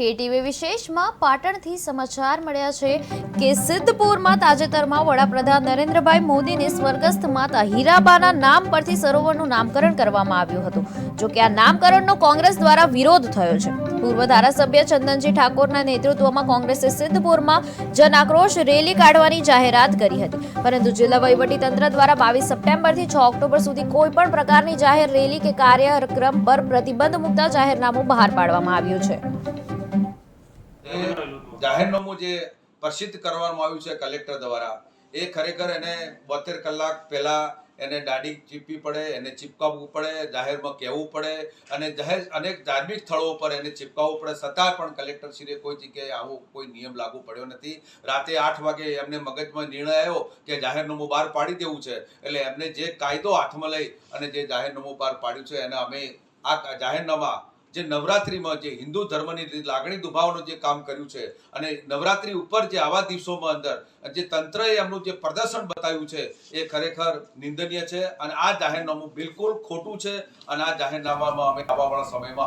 KTV વિશેષમાં પાટણથી સમાચાર મળ્યા છે કે સિદ્ધપુરમાં તાજેતરમાં વડાપ્રધાન નરેન્દ્રભાઈ મોદીને સ્વર્ગસ્થ માતા હીરાબાના નામ પરથી સરોવરનું નામકરણ કરવામાં આવ્યું હતું. જો કે આ નામકરણનો કોંગ્રેસ દ્વારા વિરોધ થયો છે. પૂર્વ ધારાસભ્ય ચંદનજી ઠાકોરના નેતૃત્વમાં કોંગ્રેસે સિદ્ધપુરમાં જન આક્રોશ રેલી કાઢવાની જાહેરાત કરી હતી. પરંતુ જિલ્લા વહીવટીતંત્ર દ્વારા બાવીસ સપ્ટેમ્બરથી છ ઓક્ટોબર સુધી કોઈ પણ પ્રકારની જાહેર રેલી કે કાર્યક્રમ પર પ્રતિબંધ મૂકતા જાહેરનામું બહાર પાડવામાં આવ્યું છે. જાહેરનામું જે પ્રસિદ્ધ કરવામાં આવ્યું છે કલેક્ટર દ્વારા, એ ખરેખર એને બોતેર કલાક પહેલા એને દાઢી ચીપવી પડે, એને ચીપકાવવું પડે, જાહેરમાં કહેવું પડે અને જાહેર અનેક ધાર્મિક સ્થળો પર એને ચીપકાવવું પડે. છતાં પણ કલેક્ટરશ્રીએ કોઈ જગ્યાએ આવો કોઈ નિયમ લાગુ પડ્યો નથી. રાતે આઠ વાગે એમને મગજમાં નિર્ણય આવ્યો કે જાહેરનામું બહાર પાડી દેવું છે. એટલે એમને જે કાયદો હાથમાં લઈ અને જે જાહેરનામું બહાર પાડ્યું છે, એને અમે આ જાહેરનામા જે નવરાત્રીમાં જે હિન્દુ ધર્મની લાગણી દુભાવવાનું જે કામ કર્યું છે અને નવરાત્રી ઉપર જે આવા દિવસોમાં અંદર જે તંત્રએ એમનું જે પ્રદર્શન બતાવ્યું છે, એ ખરેખર નિંદનીય છે અને આ જાહેરનામું બિલકુલ ખોટું છે અને આ જાહેરનામામાં અમે આવવાવાળા સમયમાં